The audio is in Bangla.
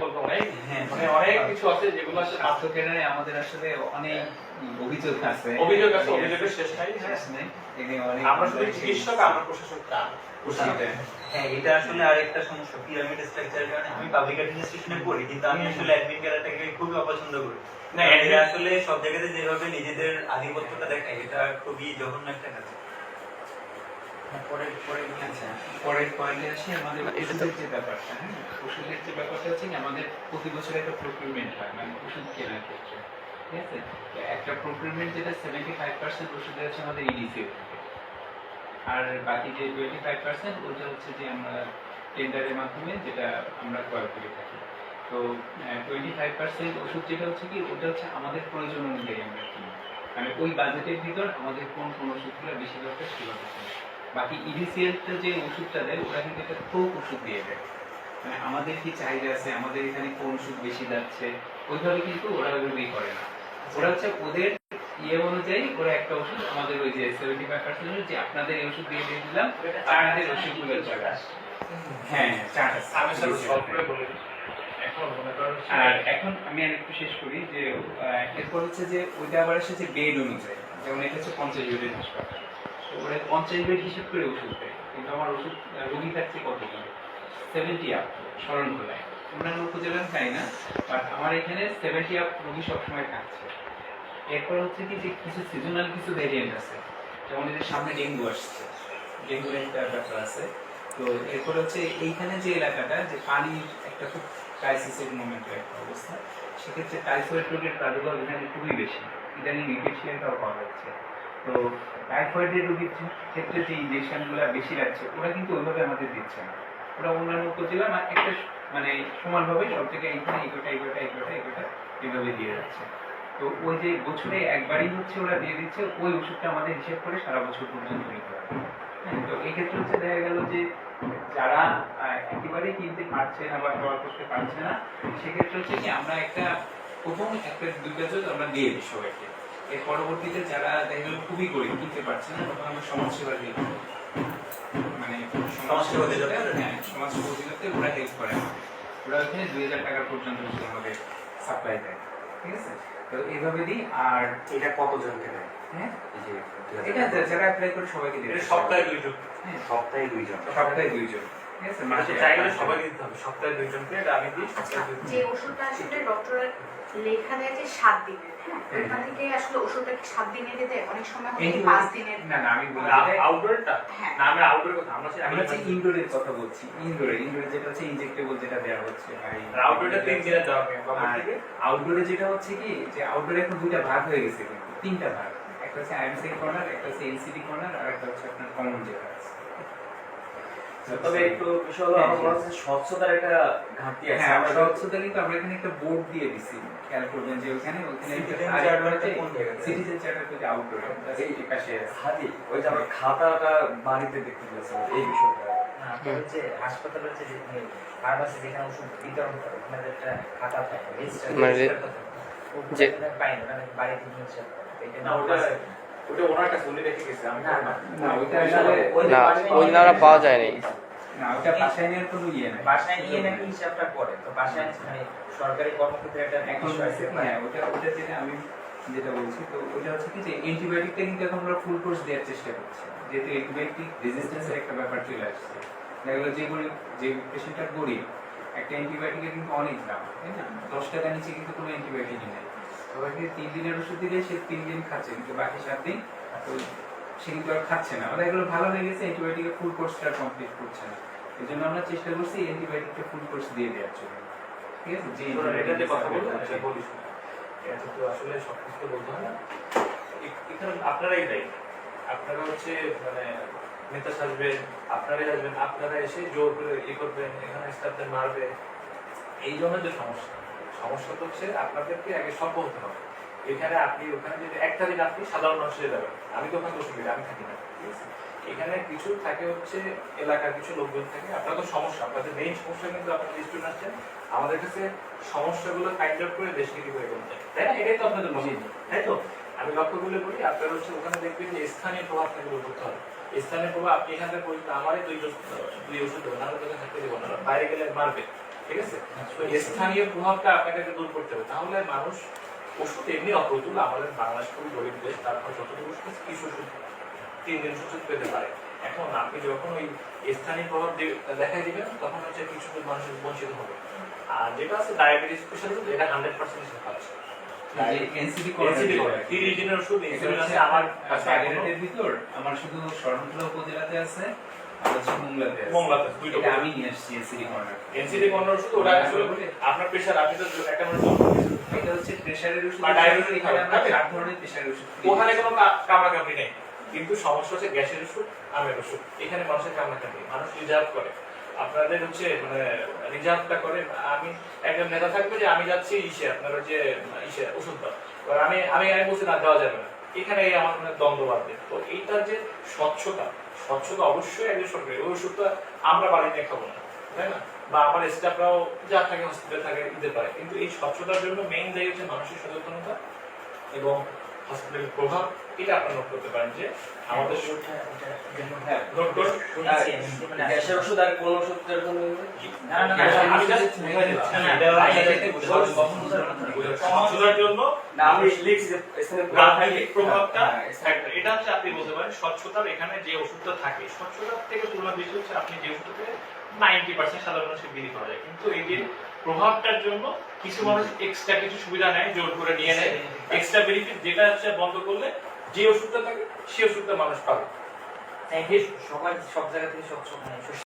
বলব অনেক হ্যাঁ। মানে অনেক কিছু আছে যেগুলো আছে স্বাস্থ্য কেন্দ্রে আমাদের আসলে অনেক অভিযোগ আছে। অভিযোগ আছে অভিযোগের শেষ নাই শেষ নেই। এখানে অনেক আমরা শুধু চিকিৎসক আমরা প্রশাসক হ্যাঁ এটা আসলে আরেকটা সমস্যা পিরামিড স্ট্রাকচারের কারণে আমি পাবলিক অ্যাডমিনিস্ট্রেশনে পড়ি কিন্তু আমি আসলে অ্যাডমিন খুবই অপছন্দ করি। না, এরা আসলে সব জায়গাতে যেভাবে নিজেদের আধিপত্যটা দেখায় এটা খুবই জঘন্য একটা কাজ। পরের পরের পয়েন্টে আসি আমাদের ওষুধের যে ব্যাপারটা হ্যাঁ ওষুধের যে ব্যাপারটা হচ্ছে আমাদের প্রতি বছর একটা প্রকিউরমেন্ট হয় মানে ওষুধ কেনার ক্ষেত্রে ঠিক আছে? তো একটা প্রকিউরমেন্ট যেটা সেভেন্টি ফাইভ পার্সেন্ট ওষুধের হচ্ছে আমাদের ইডিসি আর বাকি যে টোয়েন্টি ফাইভ পার্সেন্ট ওটা হচ্ছে যে আমরা টেন্ডারের মাধ্যমে যেটা আমরা ক্রয় করে থাকি। তো টোয়েন্টি ফাইভ পার্সেন্ট ওষুধ যেটা হচ্ছে কি ওটা হচ্ছে আমাদের প্রয়োজন অনুযায়ী আমরা কিনি। মানে ওই বাজেটের ভিতর আমাদের কোন কোন ওষুধগুলো বেশি দরকার সেগুলো। বাকি ইডিসিএলটা যে ওষুধটা দেয় ওরা কিন্তু একটা থোক ওষুধ দিয়ে দেয়। মানে আমাদের কি চাহিদা আছে? আমাদের এখানে কোন ওষুধ বেশি যাচ্ছে ওইভাবে কিন্তু ওরা ওইভাবেই করে না। ওরা হচ্ছে ওদের ইয়ে অনুযায়ী ওরা একটা ওষুধ আমাদের ওই যে সেভেন্টি ফাইভ পার্সেন্ট যে আপনাদের এই ওষুধ দিয়ে দিয়ে দিলাম আপনাদের ওষুধগুলো চলে হ্যাঁ আর এখন আমি আর একটু শেষ করি যে আহ, এরপর হচ্ছে যে ওইটা আবার এসেছে বেড অনুযায়ী। যেমন এটা হচ্ছে পঞ্চাশ বেডের হাসপাতাল। তো পঞ্চাশ বেড হিসেব করে ওষুধ দেয়। কিন্তু আমার ওষুধ রোগী থাকছে কতজন? সেভেন্টি আপ স্মরণ খোলায় অন্যান্য উপজেলার চাই না বাট আমার এখানে সেভেন্টি আপ রোগী সবসময় থাকছে। এরপর হচ্ছে কি যে কিছু সিজনাল কিছু ভেরিয়েন্ট আছে। যেমন যে সামনে ডেঙ্গু আসছে ডেঙ্গুর একটা ব্যাপার আছে। তো এরপর হচ্ছে এইখানে যে এলাকাটা, যে পানির একটা খুব ক্রাইসিসের মোমেন্টের একটা অবস্থা, সেক্ষেত্রে টাইফয়েড রোগের প্রাদুর্ভাব এখানে খুবই বেশি। ইদানিং ইনফেকশনটাও পাওয়া যাচ্ছে। তো টাইফয়েডের রোগীর ক্ষেত্রে যে ইঞ্জেকশনগুলো বেশি লাগছে ওরা কিন্তু ওইভাবে আমাদের দিচ্ছে না। ওরা অন্যান্য উপজেলা একটা মানে সমানভাবে সব জায়গায় এইখানে এগোটা এগোটা এগোটা এগোটা এইভাবে দিয়ে যাচ্ছে। তো ওই যে বছরে একবারই হচ্ছে ওরা দিয়ে দিচ্ছে ওই ওষুধটা আমাদের হিসেব করে সারা বছর পর্যন্ত নিতে হবে। হ্যাঁ, তো ক্ষেত্রে হচ্ছে দেখা গেল যে যারা একেবারেই কিনতে পারছে না বা ক্রয় করতে পারছে না সেক্ষেত্রে হচ্ছে কি আমরা একটা প্রথম একটা দুইটা জোজ আমরা দিয়ে দিই সবাইকে। এর পরবর্তীতে যারা দেখা গেল খুবই গরিব কিনতে পারছে না তখন আমরা সমাজসেবা দিয়ে মানে সমাজসেবা অধিদপ্তর? হ্যাঁ সমাজসেবা অধিদপ্তরে ওরা হেল্প করে। ওরা ওখানে দুই হাজার টাকা পর্যন্ত আমাদের সাপ্লাই দেয় ঠিক আছে? তো এইভাবে দিই আর এটা কতজনকে দেয় হ্যাঁ? এটা যারা অ্যাপ্লাই করে সবাইকে দিই এটা সপ্তাহে দুইজন। হ্যাঁ সপ্তাহে দুইজন। সপ্তাহে দুইজন। মাসে মাসে চাইলে একবার। দিতে হবে সপ্তাহে দুইজনকে এটা আমি দিই সপ্তাহে যে ওষুধটা আসলে ডক্টরের লেখা দেয় যে সাত দিনের ওখান থেকে আসলে ওষুধটা সাত দিনের দেয় অনেক সময় হয় এই কি যে- পাঁচ দিনের। না না আমি বলি আউটডোরটা না আমি আউটডোরের কথা আমরা আমরা হচ্ছে ইনডোরের কথা। বলছি ইনডোরে ইনডোরে যেটা হচ্ছে ইনজেক্টেবল যেটা দেওয়া হচ্ছে আউটডোরটা তিন দিনের দেওয়া হবে আউটডোরে যেটা হচ্ছে কি যে আউটডোরে এখন দুইটা ভাগ হয়ে গেছে কিন্তু তিনটা ভাগ। একটা হচ্ছে আইএমসি কর্নার একটা হচ্ছে এনসিডি কর্নার আর একটা হচ্ছে আপনার কমন যেটা আছে। তবে একটু বিষয় হলো আমার মনে হচ্ছে স্বচ্ছতার একটা ঘাটতি আছে হ্যাঁ স্বচ্ছতা কিন্তু আমরা এখানে একটা বোর্ড দিয়ে দিছি খেয়াল করবেন যে ওখানে ওখানে? সিটিজেন চার্টার তো আউটডোরে এই পাশে আছে হাতি ওই যে আমরা খাতাটা বাড়িতে দেখতে পেয়েছিলাম এই বিষয়টা হচ্ছে হাসপাতালের যে ফার্মাসি যেখানে ওষুধ বিতরণ করে ওখানে একটা খাতা থাকে মানে। যে- পাই না মানে বাড়িতে নিয়ে আসে। এটা না ওটা ওটা ওনার কাছে উনি রেখে গেছে আমি না, না। না। না ওইটা আসলে না ওই পাওয়া যায়নি। না ওটা বাসায় নেওয়ার কোনো ইয়ে নাই। বাসায় নিয়ে নাকি হিসাবটা করে তো বাসায় মানে সরকারি কর্মক্ষেত্রে এখন হ্যাঁ ওটা ওটা যেটা আমি যেটা বলছি তো ওটা হচ্ছে কি যে অ্যান্টিবায়োটিকটা কিন্তু এখন আমরা ফুল কোর্স দেওয়ার চেষ্টা করছি। যেহেতু অ্যান্টিবায়োটিক রেজিস্ট্যান্সের একটা ব্যাপার চলে আসছে। দেখা গেলো যে গরিব যে পেশেন্টটা গরিব একটা অ্যান্টিবায়োটিকের কিন্তু অনেক দাম তাই না? দশ টাকা নিচে কিন্তু কোনো অ্যান্টিবায়োটিকই নেই। সবাইকে তিন দিনের ওষুধ দিলে সে তিন দিন খাচ্ছে কিন্তু বাকি সাত দিন সে কিন্তু আর খাচ্ছে না। ওরা এগুলো ভালো হয়ে গেছে অ্যান্টিবায়োটিকের ফুল কোর্সটা কমপ্লিট করছে না। এই জন্য আমরা চেষ্টা করছি অ্যান্টিবায়োটিকটা ফুল কোর্স দিয়ে দেওয়ার জন্য। ঠিক আছে? যে কথা বলব। এটা তো আসলে সবকিছু তো বলতে হয় না। এখানে আপনারাই দায়ী। আপনারা হচ্ছে মানে নেতা সাজবেন আপনারাই আসবেন আপনারা এসে জোর করে ই করবেন এখানে স্টাফদের মারবে এই জন্য যে সমস্যা। সমস্যা তো হচ্ছে আপনাদেরকে আগে সভ্য হতে হবে। এখানে আপনি ওখানে যদি একটা দিন আপনি সাধারণ মানুষ হয়ে যাবেন আমি তো ওখানে অসুবিধা আমি থাকি না। এখানে কিছু থাকে হচ্ছে এলাকার কিছু লোকজন থাকে আপনার তো সমস্যা আপনাদের মেইন সমস্যা কিন্তু আপনাদের স্টুডেন্ট আসছেন আমাদের কাছে সমস্যাগুলো ফাইন্ড আউট করে দেশকে কি করে করতে তাই না? এটাই তো আপনাদের লক্ষ্য। তাই তো? আমি লক্ষ্য করলে বলি আপনারা হচ্ছে ওখানে দেখবেন যে স্থানীয় প্রভাব থেকে করতে হবে। স্থানীয় প্রভাব আপনি এখান থেকে পর্যন্ত আমারই দুই ওষুধ দুই ওষুধ দেবেন আমরা তোকে থাকতে দেবো না বাইরে গেলে মারবে। ঠিক আছে? স্থানীয় প্রভাবটা আপনাকে দূর করতে হবে। তাহলে মানুষ ওষুধ এমনি অপ্রতুল আমাদের বাংলাদেশ খুবই গরিব দেশ তারপর যতটুকু ওষুধ কিছু ওষুধ তিন দিন ওষুধ পেতে পারে। এখন আপনি যখন ওই স্থানীয় প্রভাব দেখা দিবেন তখন হচ্ছে কিছু মানুষ বঞ্চিত হবে। আর যেটা আছে ডায়াবেটিস স্পেশাল এটা হান্ড্রেড পার্সেন্ট আছে আমার শুধু শরণখোলা উপজেলাতে আছে। মোংলাতে আছে। মোংলাতে দুইটা এটা আমি নিয়ে আসছি এনসিডি কর্নার এনসিডি কর্নার ওষুধ ওটা আসলে আপনার প্রেশার আপনি তো একটা মানুষ এটা হচ্ছে প্রেসারের ওষুধ। বা diabetes এখানে আমরা খাবেন। চার প্রেসারের ওষুধ ওখানে কোনো কামড়া কামড়ি নেই। কিন্তু সমস্যা হচ্ছে গ্যাসের ওষুধ আমের ওষুধ। এখানে মানুষের কামড়া কামড়ি মানুষ রিজার্ভ করে। আপনাদের হচ্ছে মানে রিজার্ভটা করে। আমি একজন নেতা থাকবে যে আমি যাচ্ছি ইসে আপনার হচ্ছে ইসে ওষুধ দাও এবার আমি আমি আমি বলছি না দেওয়া যাবে না। এখানে আমার মনে দ্বন্দ্ব বাড়বে। তো এইটার যে স্বচ্ছতা স্বচ্ছতা অবশ্যই একজন সরকারি। ওই ওষুধটা আমরা বাড়িতে খাব না, তাই না? বা আমার স্টাফরাও যা থাকে হসপিটালে থাকে, দিতে পারে। কিন্তু এই স্বচ্ছতার জন্য মেইন দায়ী হচ্ছে মানুষের সচেতনতা এবং হসপিটালের প্রভাব এটা আপনারা নোট করতে পারেন যে আমাদের হ্যাঁ আমি, মানে গ্যাসের ওষুধ আর কোন ওষুধের জন্য না না আমি স্বচ্ছতার জন্য না আমি লিখছি যে স্থানীয় প্রভাবটা হ্যাঁ, এটা হচ্ছে আপনি বলতে পারেন স্বচ্ছতার এখানে যে ওষুধটা থাকে স্বচ্ছতার থেকে তুলনা বেশি হচ্ছে আপনি যে ওষুধটা নাইনটি পার্সেন্ট সাধারণ মানুষকে বিলি করা যায়। কিন্তু এদের প্রভাবটার জন্য কিছু মানুষ এক্সট্রা কিছু সুবিধা নেয়, জোর করে নিয়ে নেয়। এক্সট্রা বেনিফিট যেটা হচ্ছে বন্ধ করলে যে ওষুধটা থাকে সেই ওষুধটা মানুষ পাবে। সবাই সব জায়গা থেকে সব মানে